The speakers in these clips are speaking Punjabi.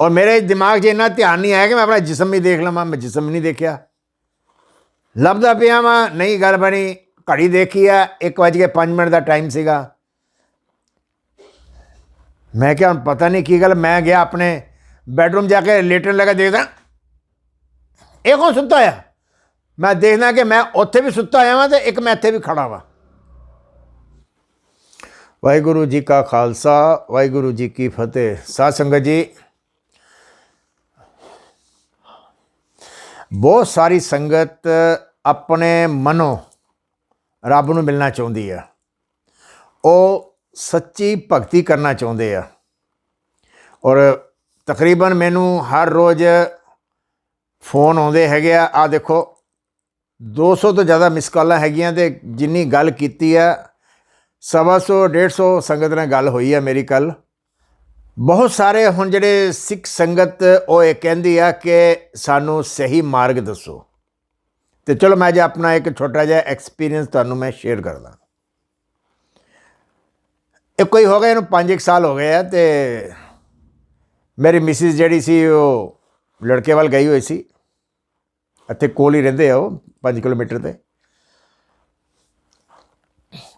ਔਰ ਮੇਰੇ ਦਿਮਾਗ 'ਚ ਇੰਨਾ ਧਿਆਨ ਨਹੀਂ ਆਇਆ ਕਿ ਮੈਂ ਆਪਣਾ ਜਿਸਮ ਵੀ ਦੇਖ ਲਵਾਂ, ਮੈਂ ਜਿਸਮ ਨਹੀਂ ਦੇਖਿਆ। ਲੱਭਦਾ ਪਿਆ ਵਾਂ, ਨਹੀਂ ਗੱਲ ਬਣੀ, ਘੜੀ ਦੇਖੀ ਆ 1:05 ਮਿੰਟ ਦਾ ਟਾਈਮ ਸੀਗਾ। ਮੈਂ ਕਿਹਾ ਹੁਣ ਪਤਾ ਨਹੀਂ ਕੀ ਗੱਲ, ਮੈਂ ਗਿਆ ਆਪਣੇ ਬੈਡਰੂਮ ਜਾ ਕੇ ਲੇਟਣ ਲੱਗਾ ਦੇਖਦਾ। ਇਹ ਕੌਣ ਸੁੱਤਾ ਆ? ਮੈਂ ਦੇਖਦਾ ਕਿ ਮੈਂ ਉੱਥੇ ਵੀ ਸੁੱਤਾ ਆਇਆ ਵਾਂ ਤੇ ਇੱਕ ਮੈਂ ਇੱਥੇ ਵੀ ਖੜਾ ਵਾਂ। ਵਾਹਿਗੁਰੂ ਜੀ ਕਾ ਖਾਲਸਾ, ਵਾਹਿਗੁਰੂ ਜੀ ਕੀ ਫਤਿਹ। ਸਾਧ ਸੰਗਤ ਜੀ ਬਹੁਤ ਸਾਰੀ ਸੰਗਤ ਆਪਣੇ ਮਨੋਂ ਰੱਬ ਨੂੰ ਮਿਲਣਾ ਚਾਹੁੰਦੀ ਆ। ਉਹ ਸੱਚੀ ਭਗਤੀ ਕਰਨਾ ਚਾਹੁੰਦੇ ਆ। ਔਰ ਤਕਰੀਬਨ ਮੈਨੂੰ ਹਰ ਰੋਜ਼ ਫੋਨ ਆਉਂਦੇ ਹੈਗੇ ਆ ਆ ਦੇਖੋ 200 ਤੋਂ ਜ਼ਿਆਦਾ ਮਿਸ ਕਾਲਾਂ ਹੈਗੀਆਂ ਤੇ ਜਿੰਨੀ ਗੱਲ ਕੀਤੀ ਆ, ਸਵਾ ਸੌ 150 ਸੰਗਤ ਨਾਲ ਗੱਲ ਹੋਈ ਆ ਮੇਰੀ ਕੱਲ ਬਹੁਤ ਸਾਰੇ ਹੁਣ ਜਿਹੜੇ ਸਿੱਖ ਸੰਗਤ, ਉਹ ਇਹ ਕਹਿੰਦੀ ਆ ਕਿ ਸਾਨੂੰ ਸਹੀ ਮਾਰਗ ਦੱਸੋ। ਤੇ ਚਲੋ ਮੈਂ ਜੇ ਆਪਣਾ ਇੱਕ ਛੋਟਾ ਜਿਹਾ ਐਕਸਪੀਰੀਅੰਸ ਤੁਹਾਨੂੰ ਮੈਂ ਸ਼ੇਅਰ ਕਰਦਾ ਇਹ ਕੋਈ ਹੋ ਗਿਆ, ਇਹਨੂੰ 5 ਸਾਲ ਹੋ ਗਏ ਆ ਤੇ ਮੇਰੀ ਮਿਸਿਸ ਜਿਹੜੀ ਸੀ, ਉਹ ਲੜਕੇ ਵੱਲ ਗਈ ਹੋਈ ਸੀ। ਇੱਥੇ ਕੋਲ ਹੀ ਰਹਿੰਦੇ ਆ ਉਹ 5 ਕਿਲੋਮੀਟਰ ਤੇ।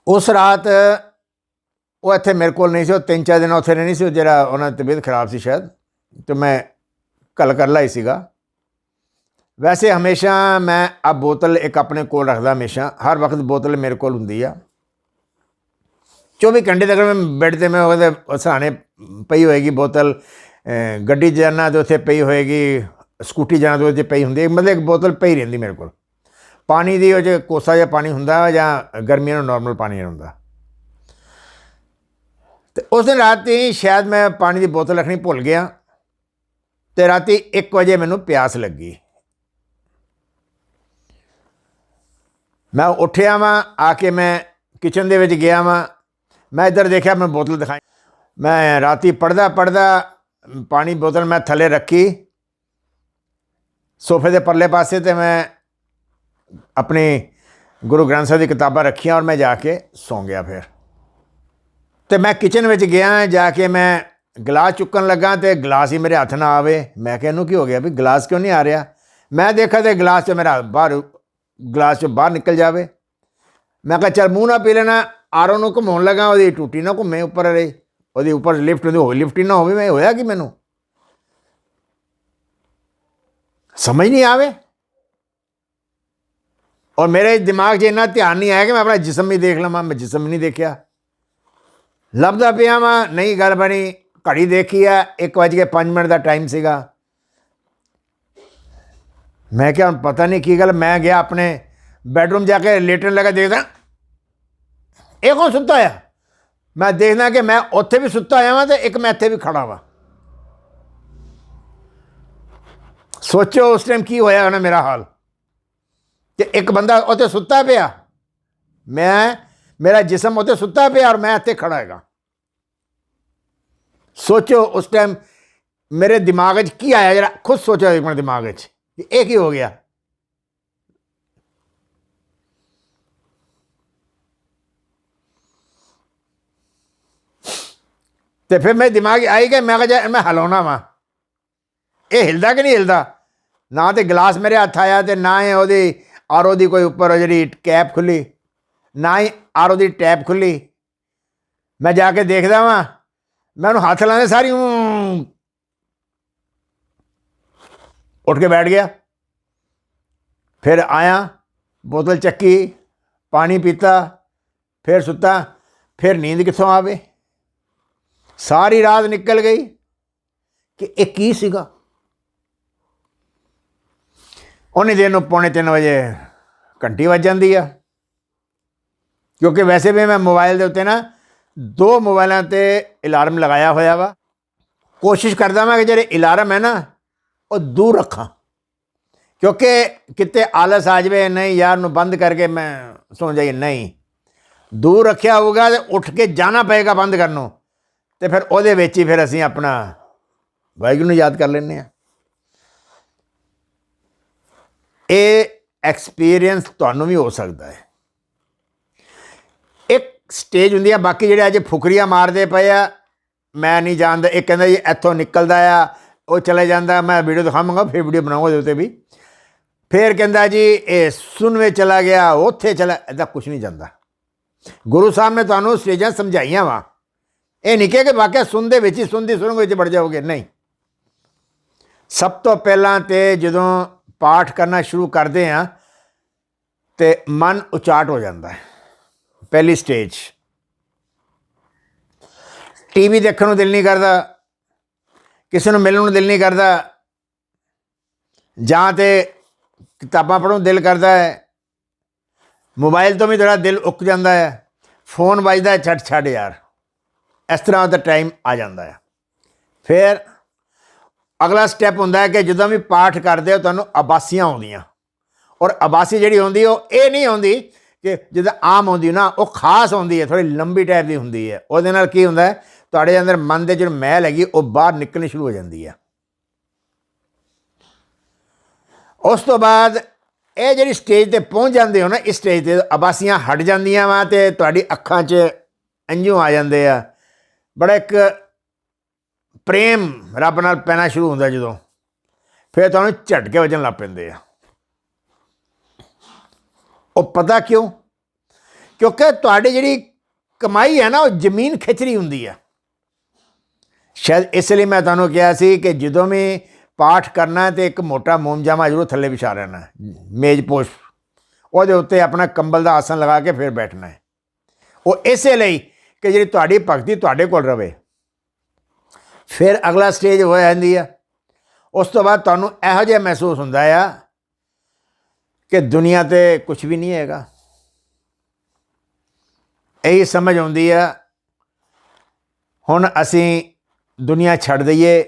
ਉਸ ਰਾਤ ਉਹ ਇੱਥੇ ਮੇਰੇ ਕੋਲ ਨਹੀਂ ਸੀ, ਉਹ ਤਿੰਨ ਚਾਰ ਦਿਨ ਉੱਥੇ ਨਹੀਂ ਸੀ, ਉਹ ਜਿਹੜਾ ਉਹਨਾਂ ਦੀ ਤਬੀਅਤ ਖਰਾਬ ਸੀ ਸ਼ਾਇਦ, ਤੇ ਮੈਂ ਕੱਲ ਕਰ ਲਈ ਸੀਗਾ। ਵੈਸੇ ਹਮੇਸ਼ਾ ਮੈਂ ਆ ਬੋਤਲ ਇੱਕ ਆਪਣੇ ਕੋਲ ਰੱਖਦਾ ਹਮੇਸ਼ਾ, ਹਰ ਵਕਤ ਬੋਤਲ ਮੇਰੇ ਕੋਲ ਹੁੰਦੀ ਆ। 24 ਘੰਟੇ ਤੱਕ ਮੈਂ ਬੈੱਡ ਤੇ ਮੈਂ ਉਹਦੇ ਸਹਾਣੇ ਪਈ ਹੋਏਗੀ ਬੋਤਲ ਗੱਡੀ 'ਚ ਜਾਣਾ ਤੇ ਉੱਥੇ ਪਈ ਹੋਏਗੀ, ਸਕੂਟੀ ਜਾਣਾ ਤੇ ਉੱਥੇ ਪਈ ਹੁੰਦੀ ਮਤਲਬ ਇੱਕ ਬੋਤਲ ਪਈ ਰਹਿੰਦੀ ਮੇਰੇ ਕੋਲ। ਪਾਣੀ ਦੀ ਉਹ 'ਚ ਕੋਸਾ ਜਿਹਾ ਪਾਣੀ ਹੁੰਦਾ ਜਾਂ ਗਰਮੀਆਂ ਨੂੰ ਨਾਰਮਲ ਪਾਣੀ ਹੁੰਦਾ। ਤੇ ਉਸ ਦਿਨ ਰਾਤੀ ਸ਼ਾਇਦ ਮੈਂ ਪਾਣੀ ਦੀ ਬੋਤਲ ਰੱਖਣੀ ਭੁੱਲ ਗਿਆ ਤੇ ਰਾਤੀ 1 ਵਜੇ ਮੈਨੂੰ ਪਿਆਸ ਲੱਗੀ। ਮੈਂ ਉੱਠਿਆ ਵਾਂ, ਆ ਕੇ ਮੈਂ ਕਿਚਨ ਦੇ ਵਿੱਚ ਗਿਆ ਵਾਂ। ਮੈਂ ਇੱਧਰ ਦੇਖਿਆ, ਮੈਂ ਬੋਤਲ ਦਿਖਾਈ। ਮੈਂ ਰਾਤੀ ਪੜਦਾ ਪੜਦਾ ਪਾਣੀ ਬੋਤਲ ਮੈਂ ਥੱਲੇ ਰੱਖੀ। ਸੋਫੇ ਦੇ ਪਰਲੇ ਪਾਸੇ ਤੇ ਮੈਂ ਆਪਣੇ ਗੁਰੂ ਗ੍ਰੰਥ ਸਾਹਿਬ ਦੀ ਕਿਤਾਬਾਂ ਰੱਖੀਆਂ ਔਰ ਮੈਂ ਜਾ ਕੇ ਸੌਂ ਗਿਆ ਫਿਰ। ਤੇ ਮੈਂ ਕਿਚਨ ਵਿੱਚ ਗਿਆ ਜਾ ਕੇ ਮੈਂ ਗਲਾਸ ਚੁੱਕਣ ਲੱਗਾ ਤੇ ਗਲਾਸ ਹੀ ਮੇਰੇ ਹੱਥ ਨਾ ਆਵੇ। ਮੈਂ ਕਿਹਾ ਇਹਨੂੰ ਕੀ ਹੋ ਗਿਆ ਵੀ ਗਲਾਸ ਕਿਉਂ ਨਹੀਂ ਆ ਰਿਹਾ? ਮੈਂ ਦੇਖਿਆ ਤੇ ਗਲਾਸ ਚ ਮੇਰਾ ਬਾਹਰ ਗਲਾਸ 'ਚੋਂ ਬਾਹਰ ਨਿਕਲ ਜਾਵੇ। ਮੈਂ ਕਿਹਾ ਚੱਲ ਮੂੰਹ ਨਾ ਪੀ ਲੈਣਾ, ਆਰੋ ਨੂੰ ਘੁਮਾਉਣ ਲੱਗਾ, ਉਹਦੀ ਟੂਟੀ ਨਾ ਘੁੰਮੇ ਉੱਪਰ ਰਹੀ ਉਹਦੀ ਉੱਪਰ ਲਿਫਟ ਹੁੰਦੀ ਹੋਈ ਲਿਫਟ ਹੀ ਨਾ ਹੋਵੇ, ਮੈਂ ਹੋਇਆ ਕਿ ਮੈਨੂੰ? ਸਮਝ ਨਹੀਂ ਆਵੇ। ਔਰ ਮੇਰੇ ਦਿਮਾਗ 'ਚ ਇੰਨਾ ਧਿਆਨ ਨਹੀਂ ਆਇਆ ਕਿ ਮੈਂ ਆਪਣਾ ਜਿਸਮ ਵੀ ਦੇਖ ਲਵਾਂ, ਮੈਂ ਜਿਸਮ ਨਹੀਂ ਦੇਖਿਆ। ਲੱਭਦਾ ਪਿਆ ਵਾਂ ਨਹੀਂ, ਗੱਲ ਬਣੀ। ਘੜੀ ਦੇਖੀ ਆ 1:05 ਮਿੰਟ ਦਾ ਟਾਈਮ ਸੀਗਾ। ਮੈਂ ਕਿਹਾ, ਹੁਣ ਪਤਾ ਨਹੀਂ ਕੀ ਗੱਲ, ਮੈਂ ਗਿਆ ਆਪਣੇ ਬੈਡਰੂਮ ਜਾ ਕੇ ਲੇਟਣ ਲੱਗਾ ਦੇਖਦਾ। ਇਹ ਕੌਣ ਸੁੱਤਾ ਆ? ਮੈਂ ਦੇਖਦਾ ਕਿ ਮੈਂ ਉੱਥੇ ਵੀ ਸੁੱਤਾ ਆਇਆ ਵਾਂ ਤੇ ਇੱਕ ਮੈਂ ਇੱਥੇ ਵੀ ਖੜਾ ਵਾਂ। ਸੋਚੋ ਉਸ ਟਾਈਮ ਕੀ ਹੋਇਆ ਹੋਣਾ ਮੇਰਾ ਹਾਲ। ਕਿ ਇੱਕ ਬੰਦਾ ਉੱਥੇ ਸੁੱਤਾ ਪਿਆ। ਮੈਂ ਮੇਰਾ ਜਿਸਮ ਉੱਥੇ ਸੁੱਤਾ ਪਿਆ ਔਰ ਮੈਂ ਇੱਥੇ ਖੜਾ ਹੈਗਾ। ਸੋਚੋ ਉਸ ਟਾਈਮ ਮੇਰੇ ਦਿਮਾਗ 'ਚ ਕੀ ਆਇਆ ਜਰਾ ਖੁਦ ਸੋਚੋ ਇੱਕ ਮਿੰਟ ਦਿਮਾਗ 'ਚ ਇਹ ਕੀ ਹੋ ਗਿਆ। ਤੇ ਫਿਰ ਮੇਰੇ ਦਿਮਾਗ 'ਚ ਆਈ ਕਿ ਮੈਂ ਕਿਹਾ ਜਾ ਮੈਂ ਹਲਾਉਣਾ ਵਾ। ਇਹ ਹਿਲਦਾ ਕਿ ਨਹੀਂ ਹਿਲਦਾ? ਨਾ ਤੇ ਗਲਾਸ ਮੇਰੇ ਹੱਥ ਆਇਆ ਤੇ ਨਾ ਹੀ ਉਹਦੀ ਆਰੋ ਦੀ ਕੋਈ ਉੱਪਰ ਜਿਹੜੀ ਕੈਪ ਖੁੱਲੀ। ਨਾ ਹੀ ਆਰੋ ਦੀ ਟੈਪ ਖੁੱਲੀ। ਮੈਂ ਜਾ ਕੇ ਦੇਖਦਾ ਵਾਂ। ਮੈਂ ਉਹਨੂੰ ਹੱਥ ਲਾਉਂਦੇ ਸਾਰੀ ਉੱਠ ਕੇ ਬੈਠ ਗਿਆ। ਫਿਰ ਆਇਆ, ਬੋਤਲ ਚੱਕੀ, ਪਾਣੀ ਪੀਤਾ, ਫਿਰ ਸੁੱਤਾ, ਫਿਰ ਨੀਂਦ ਕਿੱਥੋਂ ਆਵੇ? ਸਾਰੀ ਰਾਤ ਨਿਕਲ ਗਈ ਕਿ ਇਹ ਕੀ ਸੀਗਾ? ਉਹਨੇ ਦਿਨ ਨੂੰ ਪੌਣੇ 3 ਵਜੇ ਘੰਟੀ ਵੱਜ ਜਾਂਦੀ ਆ। ਕਿਉਂਕਿ ਵੈਸੇ ਵੀ ਮੈਂ ਮੋਬਾਈਲ ਦੇ ਉੱਤੇ ਨਾ ਦੋ ਮੋਬਾਈਲਾਂ ਤੇ ਅਲਾਰਮ ਲਗਾਇਆ ਹੋਇਆ ਵਾ। ਕੋਸ਼ਿਸ਼ ਕਰਦਾ ਮੈਂ ਕਿ ਜਿਹੜੇ ਅਲਾਰਮ ਹੈ ਨਾ, ਉਹ ਦੂਰ ਰੱਖਾਂ। ਕਿਉਂਕਿ ਕਿਤੇ ਆਲਸ ਆ ਜਾਵੇ, ਨਹੀਂ ਯਾਰ ਨੂੰ ਬੰਦ ਕਰਕੇ ਮੈਂ ਸੌਂ ਜਾਈਏ ਨਹੀਂ। ਦੂਰ ਰੱਖਿਆ ਹੋਊਗਾ ਤੇ ਉੱਠ ਕੇ ਜਾਣਾ ਪਏਗਾ ਬੰਦ ਕਰਨ ਨੂੰ। ਤੇ ਫਿਰ ਉਹਦੇ ਵਿੱਚ ਹੀ ਫਿਰ ਅਸੀਂ ਆਪਣਾ ਵਾਹਿਗੁਰੂ ਨੂੰ ਯਾਦ ਕਰ ਲੈਂਦੇ ਆ ਇਹ ਐਕਸਪੀਰੀਅੰਸ ਤੁਹਾਨੂੰ ਵੀ ਹੋ ਸਕਦਾ ਹੈ। ਸਟੇਜ ਹੁੰਦੀ ਆ, ਬਾਕੀ ਜਿਹੜੇ ਅੱਜ ਫੁਕਰੀਆਂ ਮਾਰਦੇ ਪਏ ਆ, ਮੈਂ ਨਹੀਂ ਜਾਣਦਾ, ਇਹ ਕਹਿੰਦਾ ਜੀ ਇੱਥੋਂ ਨਿਕਲਦਾ ਆ, ਉਹ ਚਲੇ ਜਾਂਦਾ, ਮੈਂ ਵੀਡੀਓ ਦਿਖਾਵਾਂਗਾ, ਫਿਰ ਵੀਡੀਓ ਬਣਾਉਂਗਾ ਉਹਦੇ ਉੱਤੇ ਵੀ। ਫਿਰ ਕਹਿੰਦਾ ਜੀ, ਇਹ ਸੁਨਵੇ ਚਲਾ ਗਿਆ, ਉੱਥੇ ਚਲਾ ਐਦਾਂ ਕੁਝ ਨਹੀਂ ਜਾਂਦਾ। ਗੁਰੂ ਸਾਹਿਬ ਨੇ ਤੁਹਾਨੂੰ ਸਟੇਜਾਂ ਸਮਝਾਈਆਂ ਵਾ। ਇਹ ਨਹੀਂ ਕਿ ਵਾਕਿਆ ਸੁਣ ਦੇ ਵਿੱਚ ਹੀ ਸੁਣਦੀ ਸੁਣ ਵਿੱਚ ਵੜ ਜਾਓਗੇ, ਨਹੀਂ। ਸਭ ਤੋਂ ਪਹਿਲਾਂ ਤੇ ਜਦੋਂ ਪਾਠ ਕਰਨਾ ਸ਼ੁਰੂ ਕਰਦੇ ਆ, ਤੇ ਮਨ ਉਚਾਟ ਹੋ ਜਾਂਦਾ ਹੈ। ਪਹਿਲੀ ਸਟੇਜ ਟੀਵੀ ਦੇਖਣ ਨੂੰ ਦਿਲ ਨਹੀਂ ਕਰਦਾ ਕਿਸੇ ਨੂੰ ਮਿਲਣ ਨੂੰ ਦਿਲ ਨਹੀਂ ਕਰਦਾ ਜਾਂ ਤੇ ਕਿਤਾਬਾਂ ਪੜ੍ਹਨ ਨੂੰ ਦਿਲ ਕਰਦਾ ਹੈ। ਮੋਬਾਈਲ ਤੋਂ ਵੀ ਥੋੜਾ ਦਿਲ ਉੱਕ ਜਾਂਦਾ ਹੈ। ਫੋਨ ਵੱਜਦਾ ਹੈ, ਛੱਡ ਛੱਡ ਯਾਰ। ਇਸ ਤਰ੍ਹਾਂ ਦਾ ਟਾਈਮ ਆ ਜਾਂਦਾ ਹੈ। ਫਿਰ ਅਗਲਾ ਸਟੈਪ ਹੁੰਦਾ ਹੈ ਕਿ ਜਦੋਂ ਵੀ ਪਾਠ ਕਰਦੇ ਹੋ ਤੁਹਾਨੂੰ ਅਬਾਸੀਆਂ ਆਉਂਦੀਆਂ। ਔਰ ਆਬਾਸੀ ਜਿਹੜੀ ਹੁੰਦੀ ਉਹ ਇਹ ਨਹੀਂ ਹੁੰਦੀ ਕਿ ਜਿੱਦਾਂ ਆਮ ਆਉਂਦੀ ਨਾ, ਉਹ ਖਾਸ ਆਉਂਦੀ ਹੈ ਥੋੜੀ ਲੰਬੀ ਟਾਈਪ ਦੀ ਹੁੰਦੀ ਹੈ। ਉਹਦੇ ਨਾਲ ਕੀ ਹੁੰਦਾ ਹੈ? ਤੁਹਾਡੇ ਅੰਦਰ ਮਨ ਦੇ ਜਿਹੜੀ ਮੈਲ ਹੈਗੀ, ਉਹ ਬਾਹਰ ਨਿਕਲਣੀ ਸ਼ੁਰੂ ਹੋ ਜਾਂਦੀ ਹੈ। ਉਸ ਤੋਂ ਬਾਅਦ ਇਹ ਜਿਹੜੀ ਸਟੇਜ ਤੇ ਪਹੁੰਚ ਜਾਂਦੇ ਹੋ ਨਾ, ਇਸ ਸਟੇਜ ਤੇ ਅਬਾਸੀਆਂ ਹਟ ਜਾਂਦੀਆਂ ਵਾ ਤੇ ਤੁਹਾਡੀ ਅੱਖਾਂ 'ਚ ਅੰਜੂ ਆ ਜਾਂਦੇ ਆ। ਬੜਾ ਇੱਕ ਪ੍ਰੇਮ ਰੱਬ ਨਾਲ ਪੈਣਾ ਸ਼ੁਰੂ ਹੁੰਦਾ ਜਦੋਂ। ਫਿਰ ਤੁਹਾਨੂੰ ਝਟਕੇ ਵੱਜਣ ਲੱਗ ਪੈਂਦੇ ਆ। ਉਹ ਪਤਾ ਕਿਉਂ? ਕਿਉਂਕਿ ਤੁਹਾਡੀ ਜਿਹੜੀ ਕਮਾਈ ਹੈ ਨਾ, ਉਹ ਜ਼ਮੀਨ ਖਿੱਚ ਹੁੰਦੀ ਹੈ ਸ਼ਾਇਦ ਇਸ ਲਈ ਮੈਂ ਤੁਹਾਨੂੰ ਕਿਹਾ ਸੀ ਕਿ ਜਦੋਂ ਵੀ ਪਾਠ ਕਰਨਾ ਹੈ ਤੇ ਇੱਕ ਮੋਟਾ ਮੋਮਜਾਮਾ ਜ਼ਰੂਰ ਥੱਲੇ ਵਿਛਾ ਲੈਣਾ ਮੇਜ਼ ਪੋਸ਼ ਉਹਦੇ ਉੱਤੇ ਆਪਣਾ ਕੰਬਲ ਦਾ ਆਸਨ ਲਗਾ ਕੇ ਫਿਰ ਬੈਠਣਾ ਹੈ। ਉਹ ਇਸੇ ਲਈ ਕਿ ਜਿਹੜੀ ਤੁਹਾਡੀ ਭਗਤੀ ਤੁਹਾਡੇ ਕੋਲ ਰਵੇ। ਫਿਰ ਅਗਲਾ ਸਟੇਜ ਹੋ ਜਾਂਦੀ ਆ। ਉਸ ਤੋਂ ਬਾਅਦ ਤੁਹਾਨੂੰ ਇਹੋ ਜਿਹਾ ਮਹਿਸੂਸ ਹੁੰਦਾ ਆ ਕਿ ਦੁਨੀਆ ਤੇ ਕੁਝ ਵੀ ਨਹੀਂ ਹੈਗਾ ਇਹ ਸਮਝ ਆਉਂਦੀ ਆ ਹੁਣ ਅਸੀਂ ਦੁਨੀਆ ਛੱਡ ਦਈਏ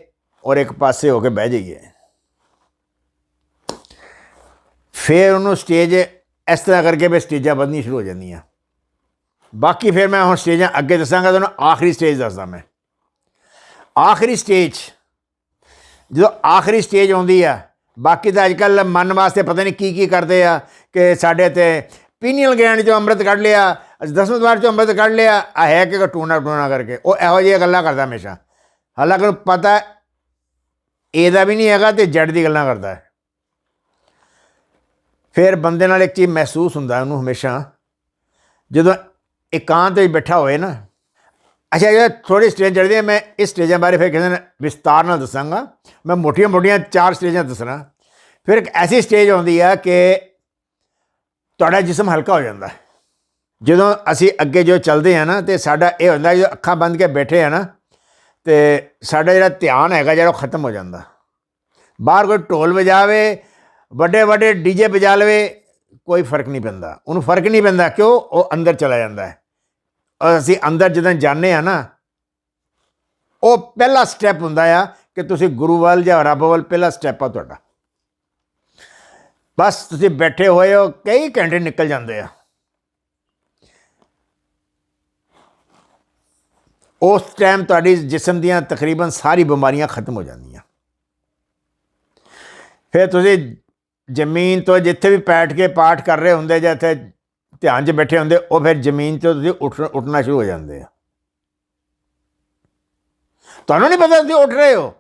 ਔਰ ਇੱਕ ਪਾਸੇ ਹੋ ਕੇ ਬਹਿ ਜਾਈਏ ਫਿਰ ਉਹਨੂੰ ਸਟੇਜ ਇਸ ਤਰ੍ਹਾਂ ਕਰਕੇ ਵੀ ਸਟੇਜਾਂ ਵਧਣੀ ਸ਼ੁਰੂ ਹੋ ਜਾਂਦੀਆਂ ਬਾਕੀ ਫਿਰ ਮੈਂ ਹੁਣ ਸਟੇਜਾਂ ਅੱਗੇ ਦੱਸਾਂਗਾ ਤੁਹਾਨੂੰ ਆਖਰੀ ਸਟੇਜ ਦੱਸਦਾ ਮੈਂ ਆਖਰੀ ਸਟੇਜ ਜਦੋਂ ਆਖਰੀ ਸਟੇਜ ਆਉਂਦੀ ਆ ਬਾਕੀ ਤਾਂ ਅੱਜਕੱਲ ਮਨ ਵਾਸਤੇ ਪਤਾ ਨਹੀਂ ਕੀ ਕੀ ਕਰਦੇ ਆ ਕਿ ਸਾਡੇ ਤੇ ਪੀਨੀਅਲ ਗ੍ਰੈਂਡ ਚੋਂ ਅੰਮ੍ਰਿਤ ਕੱਢ ਲਿਆ, ਦਸਵੇਂ ਦਵਾਰ ਚੋਂ ਅੰਮ੍ਰਿਤ ਕੱਢ ਲਿਆ, ਆ ਹੈ ਕਿ ਟੂਣਾ ਟੂਣਾ ਕਰਕੇ, ਉਹ ਇਹੋ ਜਿਹੀਆਂ ਗੱਲਾਂ ਕਰਦਾ ਹਮੇਸ਼ਾ। ਹਾਲਾਂਕਿ ਪਤਾ ਇਹਦਾ ਵੀ ਨਹੀਂ ਹੈਗਾ ਤੇ ਜੜ ਦੀ ਗੱਲਾਂ ਕਰਦਾ ਹੈ। ਫਿਰ ਬੰਦੇ ਨਾਲ ਇੱਕ ਚੀਜ਼ ਮਹਿਸੂਸ ਹੁੰਦਾ ਉਹਨੂੰ ਹਮੇਸ਼ਾ, ਜਦੋਂ ਇਕਾਂਤ ਵਿੱਚ ਬੈਠਾ ਹੋਏ ਨਾ ਅੱਛਾ, ਇਹ ਥੋੜੀ ਸਟੇਜ ਚੜ੍ਹਦੀ ਹੈ, ਮੈਂ ਇਸ ਸਟੇਜਾਂ ਬਾਰੇ ਫਿਰ ਕਿਸੇ ਨੇ ਵਿਸਤਾਰ ਨਾਲ ਦੱਸਾਂਗਾ। ਮੈਂ ਮੋਟੀਆਂ ਮੋਟੀਆਂ ਚਾਰ ਸਟੇਜਾਂ ਦੱਸਣਾ। ਫਿਰ ਇੱਕ ਐਸੀ ਸਟੇਜ ਆਉਂਦੀ ਆ ਕਿ ਤੁਹਾਡਾ ਜਿਸਮ ਹਲਕਾ ਹੋ ਜਾਂਦਾ ਹੈ। ਜਦੋਂ ਅਸੀਂ ਅੱਗੇ ਜੋ ਚੱਲਦੇ ਆ ਨਾ, ਤੇ ਸਾਡਾ ਇਹ ਹੁੰਦਾ ਜਦੋਂ ਅੱਖਾਂ ਬੰਦ ਕੇ ਬੈਠੇ ਆ ਨਾ, ਤੇ ਸਾਡਾ ਜਿਹੜਾ ਧਿਆਨ ਹੈਗਾ, ਜਿਹੜਾ ਉਹ ਖਤਮ ਹੋ ਜਾਂਦਾ। ਬਾਹਰ ਕੋਈ ਢੋਲ ਵਜਾਵੇ, ਵੱਡੇ ਵੱਡੇ ਡੀਜੇ ਵਜਾ ਲਵੇ, ਕੋਈ ਫ਼ਰਕ ਨਹੀਂ ਪੈਂਦਾ। ਉਹਨੂੰ ਫ਼ਰਕ ਨਹੀਂ ਪੈਂਦਾ, ਕਿਉਂ? ਉਹ ਅੰਦਰ ਚਲਾ ਜਾਂਦਾ ਹੈ। ਅਸੀਂ ਅੰਦਰ ਜਦੋਂ ਜਾਂਦੇ ਆ ਨਾ, ਉਹ ਪਹਿਲਾ ਸਟੈਪ ਹੁੰਦਾ ਆ ਕਿ ਤੁਸੀਂ ਗੁਰੂ ਵੱਲ ਜਾਂ ਰੱਬ ਵੱਲ ਪਹਿਲਾ ਸਟੈਪ ਆ ਤੁਹਾਡਾ। ਬਸ ਤੁਸੀਂ ਬੈਠੇ ਹੋਏ ਹੋ, ਕਈ ਘੰਟੇ ਨਿਕਲ ਜਾਂਦੇ ਆ। ਉਸ ਟਾਈਮ ਤੁਹਾਡੀ ਜਿਸਮ ਦੀਆਂ ਤਕਰੀਬਨ ਸਾਰੀ ਬਿਮਾਰੀਆਂ ਖਤਮ ਹੋ ਜਾਂਦੀਆਂ। ਫਿਰ ਤੁਸੀਂ ਜ਼ਮੀਨ ਤੋਂ ਜਿੱਥੇ ਵੀ ਬੈਠ ਕੇ ਪਾਠ ਕਰ ਰਹੇ ਹੁੰਦੇ ਜਾਂ ਇੱਥੇ ਧਿਆਨ 'ਚ ਬੈਠੇ ਹੁੰਦੇ ਉਹ ਫਿਰ ਜ਼ਮੀਨ ਤੋਂ ਤੁਸੀਂ ਉੱਠ ਉੱਠਣਾ ਸ਼ੁਰੂ ਹੋ ਜਾਂਦੇ ਆ। ਤੁਹਾਨੂੰ ਨਹੀਂ ਪਤਾ ਤੁਸੀਂ ਉੱਠ ਰਹੇ ਹੋ।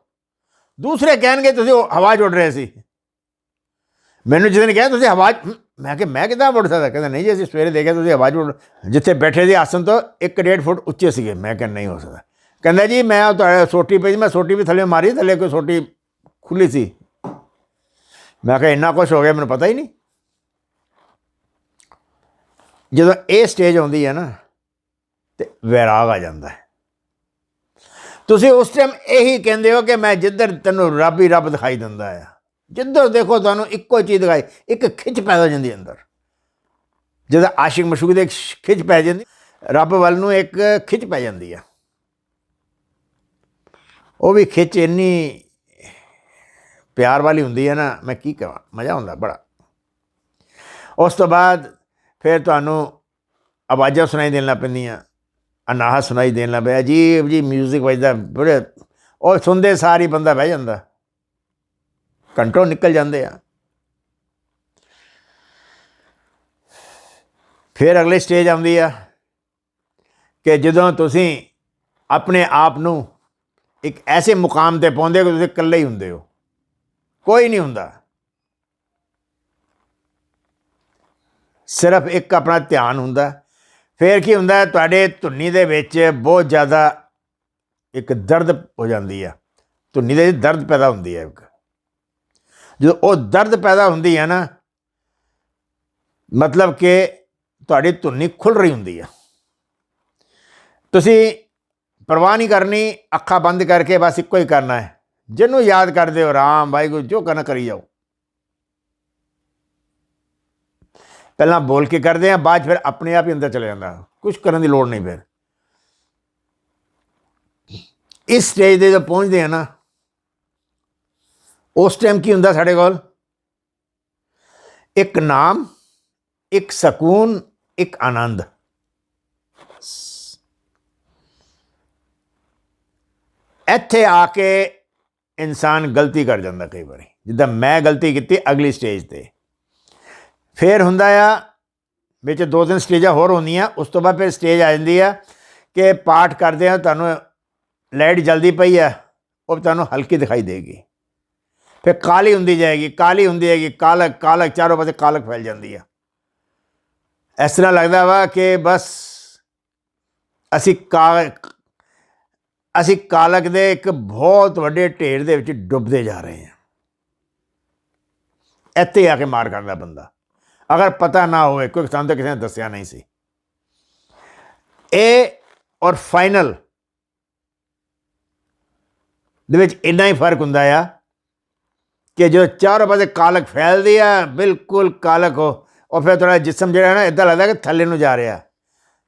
ਦੂਸਰੇ ਕਹਿਣਗੇ ਤੁਸੀਂ ਉਹ ਹਵਾ 'ਚ ਉੱਡ ਰਹੇ ਸੀ। ਮੈਨੂੰ ਜਿਹਨੇ ਕਿਹਾ ਤੁਸੀਂ ਹਵਾ ਮੈਂ ਕਿ ਮੈਂ ਕਿਦਾਂ ਉੱਡ ਸਕਦਾ? ਕਹਿੰਦਾ ਨਹੀਂ ਜੀ ਅਸੀਂ ਸਵੇਰੇ ਦੇਖਿਆ ਤੁਸੀਂ ਹਵਾ 'ਚ ਜਿੱਥੇ ਬੈਠੇ ਸੀ ਆਸਨ ਤੋਂ 1.5 ਫੁੱਟ ਉੱਚੇ ਸੀਗੇ। ਮੈਂ ਕਿਹਾ ਨਹੀਂ ਹੋ ਸਕਦਾ। ਕਹਿੰਦਾ ਜੀ ਮੈਂ ਉਹ ਤੁਹਾਡੇ ਸੋਟੀ ਪਈ ਸੀ, ਮੈਂ ਸੋਟੀ ਵੀ ਥੱਲੇ ਮਾਰੀ ਥੱਲੇ ਕੋਈ ਸੋਟੀ ਖੁੱਲੀ ਸੀ। ਮੈਂ ਕਿਹਾ ਇੰਨਾ ਕੁਝ ਹੋ ਗਿਆ ਮੈਨੂੰ ਪਤਾ ਹੀ ਨਹੀਂ। ਜਦੋਂ ਇਹ ਸਟੇਜ ਆਉਂਦੀ ਹੈ ਨਾ, ਤੇ ਵੈਰਾਗ ਆ ਜਾਂਦਾ ਹੈ। ਤੁਸੀਂ ਉਸ ਟਾਈਮ ਇਹੀ ਕਹਿੰਦੇ ਹੋ ਕਿ ਮੈਂ ਜਿੱਧਰ ਤੈਨੂੰ ਰੱਬ ਹੀ ਰੱਬ ਦਿਖਾਈ ਦਿੰਦਾ ਆ, ਜਿੱਧਰ ਦੇਖੋ ਤੁਹਾਨੂੰ ਇੱਕੋ ਚੀਜ਼ ਦਿਖਾਈ, ਇੱਕ ਖਿੱਚ ਪੈਦਾ ਜਾਂਦੀ ਅੰਦਰ। ਜਦੋਂ ਆਸ਼ਿਕ ਮਸ਼ੂਕ ਦੇ ਖਿੱਚ ਪੈ ਜਾਂਦੀ, ਰੱਬ ਵੱਲ ਨੂੰ ਇੱਕ ਖਿੱਚ ਪੈ ਜਾਂਦੀ ਆ। ਉਹ ਵੀ ਖਿੱਚ ਇੰਨੀ ਪਿਆਰ ਵਾਲੀ ਹੁੰਦੀ ਹੈ ਨਾ, ਮੈਂ ਕੀ ਕਹਾਂ ਮਜ਼ਾ ਆਉਂਦਾ ਬੜਾ। ਉਸ ਤੋਂ ਬਾਅਦ ਫਿਰ ਤੁਹਾਨੂੰ ਆਵਾਜ਼ਾਂ ਸੁਣਾਈ ਦੇਣ ਲੱਗ ਪੈਂਦੀਆਂ ਅਨਾਹ ਸੁਣਾਈ ਦੇਣ ਲੱਗ ਪਿਆ ਅਜੀਬ ਜੀ 뮤직 ਵੱਜਦਾ, ਬੜੇ ਉਹ ਸੁਣਦੇ ਸਾਰੀ ਬੰਦਾ ਬਹਿ ਜਾਂਦਾ। ਕੰਟਰੋਲ ਨਿਕਲ ਜਾਂਦੇ ਆ। ਫਿਰ ਅਗਲੀ ਸਟੇਜ ਆਉਂਦੀ ਆ ਕਿ ਜਦੋਂ ਤੁਸੀਂ ਆਪਣੇ ਆਪ ਨੂੰ ਇੱਕ ਐਸੇ ਮੁਕਾਮ ਤੇ ਪਹੁੰਚਦੇ ਕਿ ਤੁਸੀਂ ਇਕੱਲੇ ਹੀ ਹੁੰਦੇ ਹੋ। ਕੋਈ ਨਹੀਂ ਹੁੰਦਾ। ਸਿਰਫ ਇੱਕ ਆਪਣਾ ਧਿਆਨ ਹੁੰਦਾ ਫਿਰ ਕੀ ਹੁੰਦਾ ਤੁਹਾਡੇ ਧੁੰਨੀ ਦੇ ਵਿੱਚ ਬਹੁਤ ਜ਼ਿਆਦਾ ਇੱਕ ਦਰਦ ਹੋ ਜਾਂਦੀ ਆ ਧੁੰਨੀ ਦੇ ਵਿੱਚ ਦਰਦ ਪੈਦਾ ਹੁੰਦੀ ਹੈ ਇੱਕ। ਜਦੋਂ ਉਹ ਦਰਦ ਪੈਦਾ ਹੁੰਦੀ ਹੈ ਨਾ, ਮਤਲਬ ਕਿ ਤੁਹਾਡੀ ਧੁੰਨੀ ਖੁੱਲ ਰਹੀ ਹੁੰਦੀ ਆ ਤੁਸੀਂ ਪਰਵਾਹ ਨਹੀਂ ਕਰਨੀ, ਅੱਖਾਂ ਬੰਦ ਕਰਕੇ ਬਸ ਇੱਕੋ ਹੀ ਕਰਨਾ ਹੈ। ਜਿਹਨੂੰ ਯਾਦ ਕਰਦੇ ਹੋ ਰਾਮ ਵਾਹਿਗੁਰੂ, ਜੋ ਕਰਨਾ ਕਰੀ ਜਾਓ। ਪਹਿਲਾਂ ਬੋਲ ਕੇ ਕਰਦੇ ਆ, ਬਾਅਦ 'ਚ ਫਿਰ ਆਪਣੇ ਆਪ ਹੀ ਅੰਦਰ ਚਲੇ ਜਾਂਦਾ। ਕੁਝ ਕਰਨ ਦੀ ਲੋੜ ਨਹੀਂ ਫਿਰ। ਇਸ ਸਟੇਜ ਤੇ ਜਦੋਂ ਪਹੁੰਚਦੇ ਆ ਨਾ, ਉਸ ਟਾਈਮ ਕੀ ਹੁੰਦਾ ਸਾਡੇ ਕੋਲ? ਇੱਕ ਨਾਮ, ਇੱਕ ਸਕੂਨ, ਇੱਕ ਆਨੰਦ। ਇੱਥੇ ਆ ਕੇ ਇਨਸਾਨ ਗਲਤੀ ਕਰ ਜਾਂਦਾ ਕਈ ਵਾਰੀ। ਜਿੱਦਾਂ ਮੈਂ ਗਲਤੀ ਕੀਤੀ ਅਗਲੀ ਸਟੇਜ ਤੇ। ਫਿਰ ਹੁੰਦਾ ਆ ਵਿੱਚ ਦੋ ਤਿੰਨ ਸਟੇਜਾਂ ਹੋਰ ਹੁੰਦੀਆਂ, ਉਸ ਤੋਂ ਬਾਅਦ ਫਿਰ ਸਟੇਜ ਆ ਜਾਂਦੀ ਆ ਕਿ ਪਾਠ ਕਰਦੇ ਆ ਤੁਹਾਨੂੰ ਲਾਈਟ ਜਲਦੀ ਪਈ ਆ, ਉਹ ਤੁਹਾਨੂੰ ਹਲਕੀ ਦਿਖਾਈ ਦੇਗੀ। ਫਿਰ ਕਾਲੀ ਹੁੰਦੀ ਜਾਏਗੀ ਕਾਲੀ ਹੁੰਦੀ ਜਾਏਗੀ ਕਾਲਕ ਕਾਲਕ ਚਾਰੋਂ ਪਾਸੇ ਕਾਲਕ ਫੈਲ ਜਾਂਦੀ ਆ। ਇਸ ਤਰ੍ਹਾਂ ਲੱਗਦਾ ਵਾ ਕਿ ਬਸ ਅਸੀਂ ਕਾ ਅਸੀਂ ਕਾਲਕ ਦੇ ਇੱਕ ਬਹੁਤ ਵੱਡੇ ਢੇਰ ਦੇ ਵਿੱਚ ਡੁੱਬਦੇ ਜਾ ਰਹੇ ਹਾਂ। ਇੱਥੇ ਆ ਕੇ ਮਾਰ ਕਰਦਾ ਬੰਦਾ। ਅਗਰ ਪਤਾ ਨਾ ਹੋਵੇ, ਕੋਈ ਸਾਨੂੰ ਤਾਂ ਕਿਸੇ ਨੇ ਦੱਸਿਆ ਨਹੀਂ ਸੀ। ਇਹ ਔਰ ਫਾਈਨਲ ਦੇ ਵਿੱਚ ਇੰਨਾ ਹੀ ਫ਼ਰਕ ਹੁੰਦਾ ਆ ਕਿ ਜੋ ਚਾਰੋਂ ਪਾਸੇ ਕਾਲਕ ਫੈਲਦੀ ਆ, ਬਿਲਕੁਲ ਕਾਲਕ ਹੋ ਔਰ ਫਿਰ ਤੁਹਾਡਾ ਜਿਸਮ ਜਿਹੜਾ ਹੈ ਨਾ ਇਦਾਂ ਲੱਗਦਾ ਕਿ ਥੱਲੇ ਨੂੰ ਜਾ ਰਿਹਾ।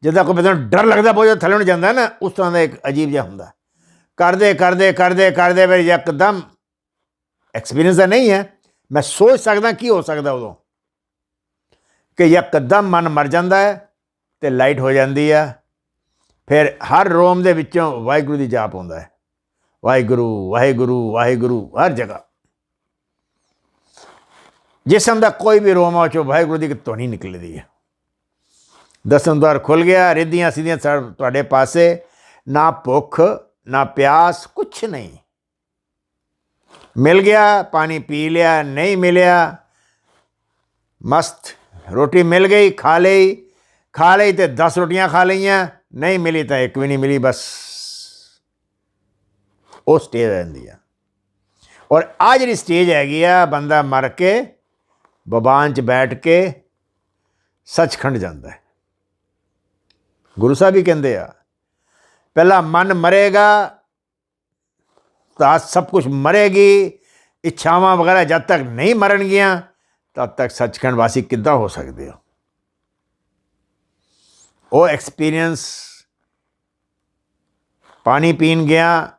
ਜਿੱਦਾਂ ਕੋਈ ਬੰਦੇ ਨੂੰ ਡਰ ਲੱਗਦਾ ਬਹੁਤ, ਜਦੋਂ ਥੱਲੇ ਨੂੰ ਜਾਂਦਾ ਨਾ, ਉਸ ਤਰ੍ਹਾਂ ਦਾ ਇੱਕ ਅਜੀਬ ਜਿਹਾ ਹੁੰਦਾ। ਕਰਦੇ ਕਰਦੇ ਕਰਦੇ ਕਰਦੇ ਫਿਰ ਇੱਕਦਮ ਐਕਸਪੀਰੀਅੰਸ ਤਾਂ ਨਹੀਂ ਹੈ। ਮੈਂ ਸੋਚ ਸਕਦਾ ਕੀ ਹੋ ਸਕਦਾ ਉਦੋਂ। ਕਿ ਯਕਦਮ ਮਨ ਮਰ ਜਾਂਦਾ ਹੈ ਤੇ ਲਾਈਟ ਹੋ ਜਾਂਦੀ ਆ ਫਿਰ ਹਰ ਰੋਮ ਦੇ ਵਿੱਚੋਂ ਵਾਹਿਗੁਰੂ ਦੀ ਜਾਪ ਹੁੰਦਾ ਹੈ। ਵਾਹਿਗੁਰੂ ਵਾਹਿਗੁਰੂ ਵਾਹਿਗੁਰੂ, ਹਰ ਜਗ੍ਹਾ। ਜਿਸਮ ਦਾ ਕੋਈ ਵੀ ਰੋਮ ਆ ਚੋ ਵਾਹਿਗੁਰੂ ਦੀ ਇੱਕ ਧੁਨੀ ਨਿਕਲਦੀ ਹੈ। ਦਸਮ ਦਵਾਰ ਖੁੱਲ ਗਿਆ, ਰਿੱਧੀਆਂ ਸਿੱਧੀਆਂ ਸਭ ਤੁਹਾਡੇ ਪਾਸੇ। ਨਾ ਭੁੱਖ, ਨਾ ਪਿਆਸ, ਕੁਛ ਨਹੀਂ। ਮਿਲ ਗਿਆ, ਪਾਣੀ ਪੀ ਲਿਆ, ਨਹੀਂ ਮਿਲਿਆ। ਮਸਤ ਰੋਟੀ ਮਿਲ ਗਈ, ਖਾ ਲਈ। ਖਾ ਲਈ ਤੇ 10 ਰੋਟੀਆਂ ਖਾ ਲਈਆਂ। ਨਹੀਂ ਮਿਲੀ ਤਾਂ ਇੱਕ ਵੀ ਨਹੀਂ ਮਿਲੀ, ਬਸ। ਉਹ ਸਟੇਜ ਰਹਿੰਦੀ ਆ। ਔਰ ਆ ਜਿਹੜੀ ਸਟੇਜ ਹੈਗੀ ਆ, ਬੰਦਾ ਮਰ ਕੇ, ਬਬਾਨ 'ਚ ਬੈਠ ਕੇ ਸੱਚਖੰਡ ਜਾਂਦਾ ਹੈ। ਗੁਰੂ ਸਾਹਿਬ ਵੀ ਕਹਿੰਦੇ ਆ? ਪਹਿਲਾ ਮਨ ਮਰੇਗਾ, ਤਾਂ ਸਭ ਕੁਝ ਮਰੇਗੀ, ਇੱਛਾਵਾਂ ਵਗੈਰਾ ਜਦ ਤੱਕ ਨਹੀਂ ਮਰਨਗੀਆਂ ਤਦ ਤੱਕ ਸੱਚਖੰਡ ਵਾਸੀ ਕਿੱਦਾਂ ਹੋ ਸਕਦੇ ਹੋ? ਉਹ ਐਕਸਪੀਰੀਅੰਸ ਪਾਣੀ ਪੀਣ ਗਿਆ,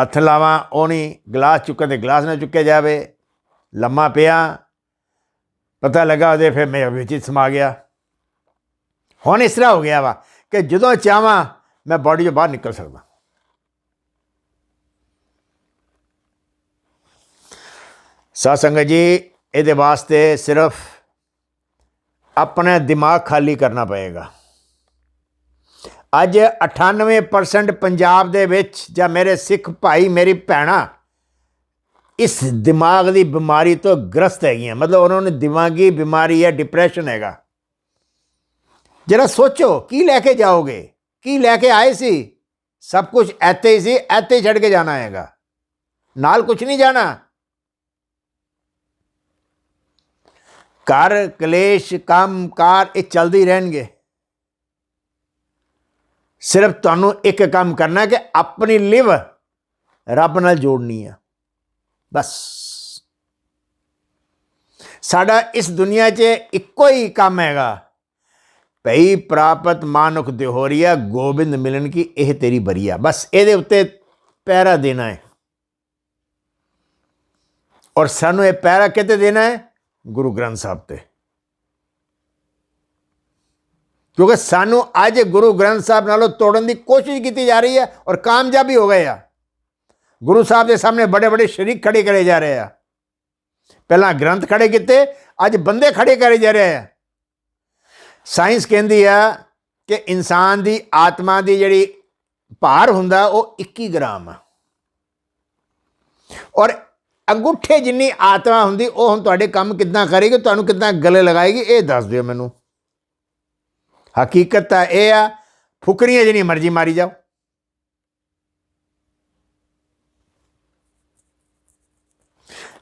ਹੱਥ ਲਾਵਾਂ, ਉਹ ਨਹੀਂ, ਗਲਾਸ ਚੁੱਕਣ ਤੇ ਗਲਾਸ ਨਾ ਚੁੱਕਿਆ ਜਾਵੇ, ਲੰਮਾ ਪਿਆ, ਪਤਾ ਲੱਗਾ ਉਹਦੇ ਫਿਰ ਮੈਂ ਵਿੱਚ ਹੀ ਸਮਾ ਗਿਆ। ਹੁਣ ਇਸ ਤਰ੍ਹਾਂ ਹੋ ਗਿਆ ਵਾ ਕਿ ਜਦੋਂ ਚਾਹਾਂ, ਮੈਂ ਬਾਡੀ ਤੋਂ ਬਾਹਰ ਨਿਕਲ ਸਕਦਾ। ਸਾਧ ਸੰਗਤ ਜੀ ਇਹਦੇ ਵਾਸਤੇ ਸਿਰਫ ਆਪਣਾ ਦਿਮਾਗ ਖਾਲੀ ਕਰਨਾ ਪਏਗਾ। ਅੱਜ 98% ਪੰਜਾਬ ਦੇ ਵਿੱਚ ਜਾਂ ਮੇਰੇ ਸਿੱਖ ਭਾਈ, ਮੇਰੀ ਭੈਣਾਂ ਇਸ ਦਿਮਾਗ ਦੀ ਬਿਮਾਰੀ ਤੋਂ ਗ੍ਰਸਤ ਹੈਗੀਆਂ। ਮਤਲਬ ਉਹਨਾਂ ਨੂੰ ਦਿਮਾਗੀ ਬਿਮਾਰੀ ਹੈ ਡਿਪਰੈਸ਼ਨ ਹੈਗਾ। ਜਰਾ ਸੋਚੋ, ਕੀ ਲੈ ਕੇ ਜਾਓਗੇ? ਕੀ ਲੈ ਕੇ ਆਏ ਸੀ? ਸਭ ਕੁਝ ਐਤੇ ਹੀ ਸੀ ਐਤੇ ਹੀ ਛੱਡ ਕੇ ਜਾਣਾ ਹੈਗਾ। ਨਾਲ ਕੁਝ ਨਹੀਂ ਜਾਣਾ। ਘਰ, ਕਲੇਸ਼, ਕੰਮ, ਕਾਰ, ਇਹ ਚੱਲਦੇ ਹੀ ਰਹਿਣਗੇ। ਸਿਰਫ ਤੁਹਾਨੂੰ ਇੱਕ ਕੰਮ ਕਰਨਾ ਕਿ ਆਪਣੀ ਲਿਵ ਰੱਬ ਨਾਲ ਜੋੜਨੀ ਆ। ਬਸ। ਸਾਡਾ ਇਸ ਦੁਨੀਆ 'ਚ ਇੱਕੋ ਹੀ ਕੰਮ ਹੈਗਾ। ਭਈ ਪ੍ਰਾਪਤ ਮਾਨੁਖ ਦਿਹੋਰੀਆ ਗੋਬਿੰਦ ਮਿਲਣ ਕੀ ਇਹ ਤੇਰੀ ਬਰੀਆ ਬਸ ਇਹਦੇ ਉੱਤੇ ਪਹਿਰਾ ਦੇਣਾ ਹੈ। ਔਰ ਸਾਨੂੰ ਇਹ ਪਹਿਰਾ ਕਿਤੇ ਦੇਣਾ ਹੈ? ਗੁਰੂ ਗ੍ਰੰਥ ਸਾਹਿਬ ਤੇ। ਕਿਉਂਕਿ ਸਾਨੂੰ ਅੱਜ ਗੁਰੂ ਗ੍ਰੰਥ ਸਾਹਿਬ ਨਾਲੋਂ ਤੋੜਨ ਦੀ ਕੋਸ਼ਿਸ਼ ਕੀਤੀ ਜਾ ਰਹੀ ਹੈ ਔਰ ਕਾਮਯਾਬੀ ਹੋ ਗਏ ਆ। ਗੁਰੂ ਸਾਹਿਬ ਦੇ ਸਾਹਮਣੇ ਬੜੇ ਬੜੇ ਸ਼ਰੀਕ ਖੜੇ ਕਰੇ ਜਾ ਰਹੇ ਆ। ਪਹਿਲਾਂ ਗ੍ਰੰਥ ਖੜੇ ਕੀਤੇ, ਅੱਜ ਬੰਦੇ ਖੜੇ ਕਰੇ ਜਾ ਰਹੇ ਆ। ਸਾਇੰਸ ਕਹਿੰਦੀ ਆ ਕਿ ਇਨਸਾਨ ਦੀ ਆਤਮਾ ਦੀ ਜਿਹੜੀ ਭਾਰ ਹੁੰਦਾ ਉਹ 21 ਗ੍ਰਾਮ ਆ। ਔਰ ਅੰਗੂਠੇ ਜਿੰਨੀ ਆਤਮਾ ਹੁੰਦੀ, ਉਹ ਹੁਣ ਤੁਹਾਡੇ ਕੰਮ ਕਿੱਦਾਂ ਕਰੇਗੀ, ਤੁਹਾਨੂੰ ਕਿੱਦਾਂ ਗਲੇ ਲਗਾਏਗੀ, ਇਹ ਦੱਸ ਦਿਓ ਮੈਨੂੰ। ਹਕੀਕਤ ਤਾਂ ਇਹ ਆ, ਫੁਕਰੀਆਂ ਜਿੰਨੀ ਮਰਜ਼ੀ ਮਾਰੀ ਜਾਓ।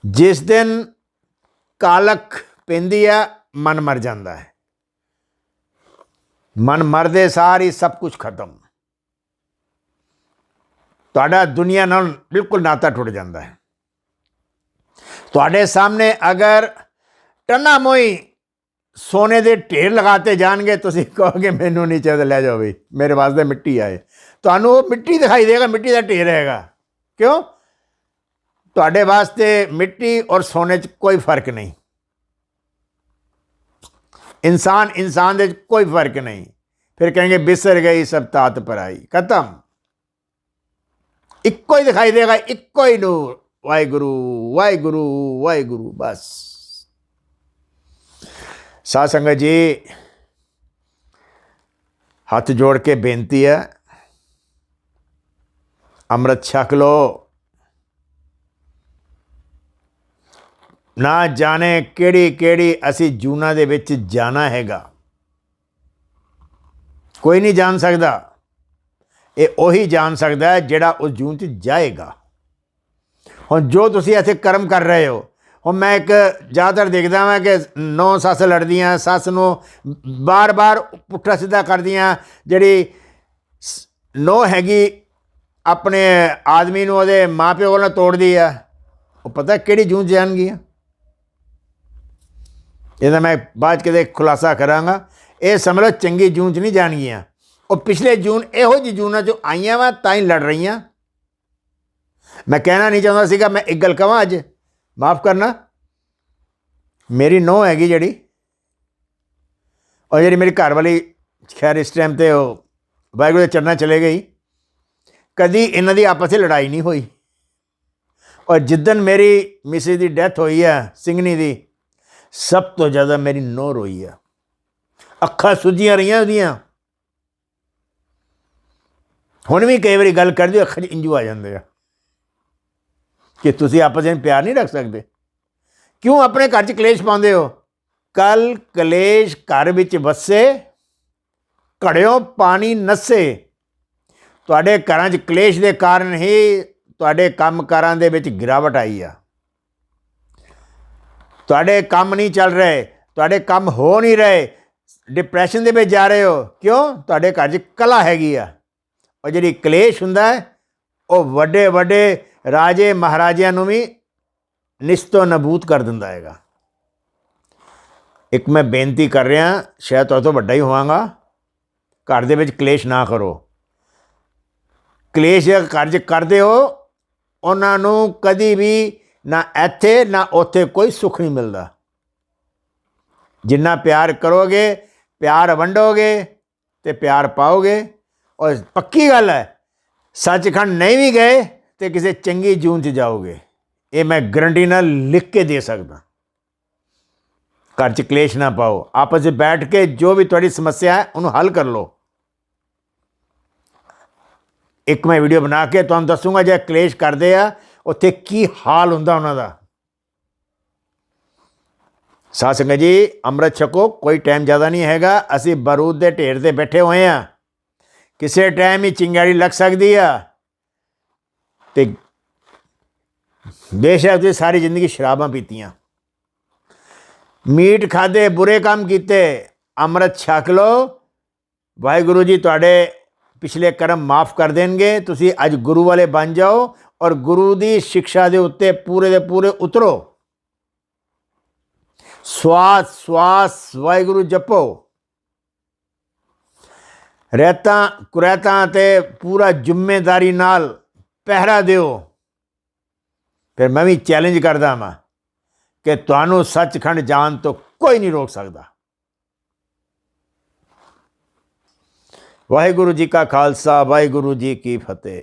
ਜਿਸ ਦਿਨ ਕਾਲਕ ਪੈਂਦੀ ਆ, ਮਨ ਮਰ ਜਾਂਦਾ ਹੈ। ਮਨ ਮਰਦੇ ਸਾਰ ਹੀ ਸਭ ਕੁਝ ਖਤਮ। ਤੁਹਾਡਾ ਦੁਨੀਆ ਨਾਲ ਬਿਲਕੁਲ ਨਾਤਾ ਟੁੱਟ ਜਾਂਦਾ ਹੈ। ਤੁਹਾਡੇ ਸਾਹਮਣੇ ਅਗਰ ਟੰਨਾ ਮੋਈ ਸੋਨੇ ਦੇ ਢੇਰ ਲਗਾਤੇ ਜਾਣਗੇ, ਤੁਸੀਂ ਕਹੋਗੇ, ਮੈਨੂੰ ਨੀਚੇ ਚਾਹੀਦਾ ਲੈ ਜਾਓ ਵੀ ਮੇਰੇ ਵਾਸਤੇ ਮਿੱਟੀ ਆਏ। ਤੁਹਾਨੂੰ ਉਹ ਮਿੱਟੀ ਦਿਖਾਈ ਦੇਗਾ, ਮਿੱਟੀ ਦਾ ਢੇਰ ਹੈਗਾ। ਕਿਉਂ? ਤੁਹਾਡੇ ਵਾਸਤੇ ਮਿੱਟੀ ਔਰ ਸੋਨੇ 'ਚ ਕੋਈ ਫ਼ਰਕ ਨਹੀਂ। ਇਨਸਾਨ ਇਨਸਾਨ ਦੇ 'ਚ ਕੋਈ ਫ਼ਰਕ ਨਹੀਂ। ਫਿਰ ਕहेंगे ਬਿਸਰ ਗਈ, ਸਭ ਤਾਤ ਪਰਾਈ ਖਤਮ। ਇੱਕੋ ਹੀ ਦਿਖਾਈ ਦੇਗਾ, ਇੱਕੋ ਹੀ ਨੂਰ। ਵਾਹਿਗੁਰੂ ਵਾਹਿਗੁਰੂ ਵਾਹਿਗੁਰੂ, ਬਸ। ਸਾਧ ਸੰਗਤ ਜੀ, ਹੱਥ ਜੋੜ ਕੇ ਬੇਨਤੀ ਹੈ, ਅੰਮ੍ਰਿਤ ਛਕ ਲੋ ਨਾ ਜਾਣੇ ਕਿਹੜੀ ਕਿਹੜੀ ਅਸੀਂ ਜੂਨਾ ਦੇ ਵਿੱਚ ਜਾਣਾ ਹੈਗਾ। ਕੋਈ ਨਹੀਂ ਜਾਣ ਸਕਦਾ। ਇਹ ਉਹੀ ਜਾਣ ਸਕਦਾ ਜਿਹੜਾ ਉਸ ਜੂਨ 'ਚ ਜਾਏਗਾ। ਹੁਣ ਜੋ ਤੁਸੀਂ ਇੱਥੇ ਕਰਮ ਕਰ ਰਹੇ ਹੋ, ਹੁਣ ਮੈਂ ਇੱਕ ਜ਼ਿਆਦਾਤਰ ਦੇਖਦਾ ਹਾਂ ਕਿ ਨੌ ਸੱਸ ਲੜਦੀਆਂ, ਸੱਸ ਨੂੰ ਬਾਰ-ਬਾਰ ਪੁੱਠਾ ਸਿੱਧਾ ਕਰਦੀਆਂ, ਜਿਹੜੀ ਨੋ ਹੈਗੀ ਆਪਣੇ ਆਦਮੀ ਨੂੰ ਉਹਦੇ ਮਾਪਿਓ ਵੱਲੋਂ ਤੋੜਦੀ ਆ, ਉਹ ਪਤਾ ਕਿਹੜੀ ਜੂਨ ਜਾਣਗੀਆਂ ਇਹਦਾ ਮੈਂ ਬਾਅਦ 'ਚ ਕਿਤੇ ਖੁਲਾਸਾ ਕਰਾਂਗਾ। ਇਹ ਸਮਝ ਚੰਗੀ ਜੂਨ 'ਚ ਨਹੀਂ ਜਾਣਗੀਆਂ। ਉਹ ਪਿਛਲੇ ਜੂਨ ਇਹੋ ਜਿਹੀ ਜੂਨਾਂ 'ਚੋਂ ਆਈਆਂ ਵਾ, ਤਾਂ ਹੀ ਲੜ ਰਹੀਆਂ। ਮੈਂ ਕਹਿਣਾ ਨਹੀਂ ਚਾਹੁੰਦਾ ਸੀਗਾ, ਮੈਂ ਇੱਕ ਗੱਲ ਕਹਾਂ ਅੱਜ। ਮਾਫ ਕਰਨਾ। ਮੇਰੀ ਨੋ ਹੈਗੀ ਜਿਹੜੀ। ਔਰ ਜਿਹੜੀ ਮੇਰੀ ਘਰ ਵਾਲੀ, ਖੈਰ ਇਸ ਟਾਈਮ ਤੇ ਉਹ ਵਾਹਿਗੁਰੂ ਦੇ ਚਰਨਾਂ ਚਲੇ ਗਈ। ਕਦੀ ਇਹਨਾਂ ਦੀ ਆਪਸ ਵਿੱਚ ਲੜਾਈ ਨਹੀਂ ਹੋਈ। ਔਰ ਜਿੱਦਨ ਮੇਰੀ ਮਿਸਿਸ ਦੀ ਡੈਥ ਹੋਈ ਹੈ ਸਿੰਘਨੀ ਦੀ, ਸਭ ਤੋਂ ਜ਼ਿਆਦਾ ਮੇਰੀ ਨੋ ਰੋਈ ਆ। ਅੱਖਾਂ ਸੁੱਜੀਆਂ ਰਹੀਆਂ ਉਹਦੀਆਂ। ਹੁਣ ਵੀ ਕਈ ਵਾਰੀ ਗੱਲ ਕਰਦੇ ਅੱਖਾਂ 'ਚ ਇੰਜੂ ਆ ਜਾਂਦੇ ਆ। ਕਿ ਤੁਸੀਂ ਆਪਸ ਵਿੱਚ ਪਿਆਰ ਨਹੀਂ ਰੱਖ ਸਕਦੇ? ਕਿਉਂ ਆਪਣੇ ਘਰ 'ਚ ਕਲੇਸ਼ ਪਾਉਂਦੇ ਹੋ? ਕੱਲ ਕਲੇਸ਼ ਘਰ ਵਿੱਚ ਵਸੇ, ਘੜਿਓ ਪਾਣੀ ਨਸੇ। ਤੁਹਾਡੇ ਘਰਾਂ 'ਚ ਕਲੇਸ਼ ਦੇ ਕਾਰਨ ਹੀ ਤੁਹਾਡੇ ਕੰਮਕਾਰਾਂ ਦੇ ਵਿੱਚ ਗਿਰਾਵਟ ਆਈ ਆ। ਤੁਹਾਡੇ ਕੰਮ ਨਹੀਂ ਚੱਲ ਰਹੇ, ਤੁਹਾਡੇ ਕੰਮ ਹੋ ਨਹੀਂ ਰਹੇ ਡਿਪਰੈਸ਼ਨ ਦੇ ਵਿੱਚ ਜਾ ਰਹੇ ਹੋ। ਕਿਉਂ? ਤੁਹਾਡੇ ਘਰ 'ਚ ਕਲਾ ਹੈਗੀ ਆ। ਉਹ ਜਿਹੜੀ ਕਲੇਸ਼ ਹੁੰਦਾ ਹੈ, ਉਹ ਵੱਡੇ ਵੱਡੇ ਰਾਜੇ ਮਹਾਰਾਜਿਆਂ ਨੂੰ ਵੀ ਨਿਸਤੋ ਨਬੂਤ ਕਰ ਦਿੰਦਾ ਹੈਗਾ। ਇੱਕ ਮੈਂ ਬੇਨਤੀ ਕਰ ਰਿਹਾ, ਸ਼ਾਇਦ ਤੁਹਾਡੇ ਤੋਂ ਵੱਡਾ ਹੀ ਹੋਵਾਂਗਾ। ਘਰ ਦੇ ਵਿੱਚ ਕਲੇਸ਼ ਨਾ ਕਰੋ। ਕਲੇਸ਼ ਜਾਂ ਘਰ ਕਰਦੇ ਹੋ, ਉਹਨਾਂ ਨੂੰ ਕਦੀ ਵੀ ਨਾ ਇੱਥੇ ਨਾ ਉੱਥੇ ਕੋਈ ਸੁੱਖ ਨਹੀਂ ਮਿਲਦਾ। ਜਿੰਨਾ ਪਿਆਰ ਕਰੋਗੇ, ਪਿਆਰ ਵੰਡੋਗੇ ਤੇ ਪਿਆਰ ਪਾਓਗੇ, ਔਰ ਪੱਕੀ ਗੱਲ ਹੈ, ਸੱਚਖੰਡ ਨਹੀਂ ਵੀ ਗਏ ਤੇ ਕਿਸੇ ਚੰਗੀ ਜੂਨ 'ਚ ਜਾਓਗੇ, ਇਹ ਮੈਂ ਗਰੰਟੀ ਨਾਲ ਲਿਖ ਕੇ ਦੇ ਸਕਦਾ। ਘਰ 'ਚ ਕਲੇਸ਼ ਨਾ ਪਾਓ, ਆਪਸ ਚ ਬੈਠ ਕੇ ਜੋ ਵੀ ਤੁਹਾਡੀ ਸਮੱਸਿਆ ਹੈ, ਉਹਨੂੰ ਹੱਲ ਕਰ ਲਓ। ਇੱਕ ਮੈਂ ਵੀਡੀਓ ਬਣਾ ਕੇ ਤੁਹਾਨੂੰ ਦੱਸੂਗਾ ਜੇ ਕਲੇਸ਼ ਕਰਦੇ ਆ, ਉੱਥੇ ਕੀ ਹਾਲ ਹੁੰਦਾ ਉਹਨਾਂ ਦਾ। ਸਾਧ ਸੰਗਤ ਜੀ, ਅੰਮ੍ਰਿਤ ਛਕੋ, ਕੋਈ ਟਾਈਮ ਜ਼ਿਆਦਾ ਨਹੀਂ ਹੈਗਾ, ਅਸੀਂ ਬਾਰੂਦ ਦੇ ਢੇਰ ਤੇ ਬੈਠੇ ਹੋਏ ਆ। ਕਿਸੇ ਟਾਈਮ ਹੀ ਚਿੰਗਾਰੀ ਲੱਗ ਸਕਦੀ ਆ। ਤੇ ਬੇਸ਼ੱਕ ਤੁਸੀਂ ਸਾਰੀ ਜ਼ਿੰਦਗੀ ਸ਼ਰਾਬਾਂ ਪੀਤੀਆਂ। ਮੀਟ ਖਾਦੇ ਬੁਰੇ ਕੰਮ ਕੀਤੇ, ਅੰਮ੍ਰਿਤ ਛਕ ਲਓ। ਵਾਹਿਗੁਰੂ ਜੀ ਤੁਹਾਡੇ ਪਿਛਲੇ ਕਰਮ ਮਾਫ ਕਰ ਦੇਣਗੇ। ਤੁਸੀਂ ਅੱਜ ਗੁਰੂ ਵਾਲੇ ਬਣ ਜਾਓ ਔਰ ਗੁਰੂ ਦੀ ਸਿੱਖਿਆ ਦੇ ਉੱਤੇ ਪੂਰੇ ਦੇ ਪੂਰੇ ਉਤਰੋ। ਸਵਾਸ ਸਵਾਸ, ਵਾਹਿਗੁਰੂ ਜਪੋ। ਰਹਿਤਾਂ, ਕੁਰੈਤਾਂ ਤੇ ਪੂਰਾ ਜ਼ਿੰਮੇਦਾਰੀ ਨਾਲ ਪਹਿਰਾ ਦਿਓ। ਫਿਰ ਮੈਂ ਵੀ ਚੈਲੰਜ ਕਰਦਾ ਹਾਂ ਕਿ ਤੁਹਾਨੂੰ ਸੱਚਖੰਡ ਜਾਣ ਤੋਂ ਕੋਈ ਨਹੀਂ ਰੋਕ ਸਕਦਾ। ਵਾਹਿਗੁਰੂ ਜੀ ਕਾ ਖਾਲਸਾ, ਵਾਹਿਗੁਰੂ ਜੀ ਕੀ ਫਤਿਹ।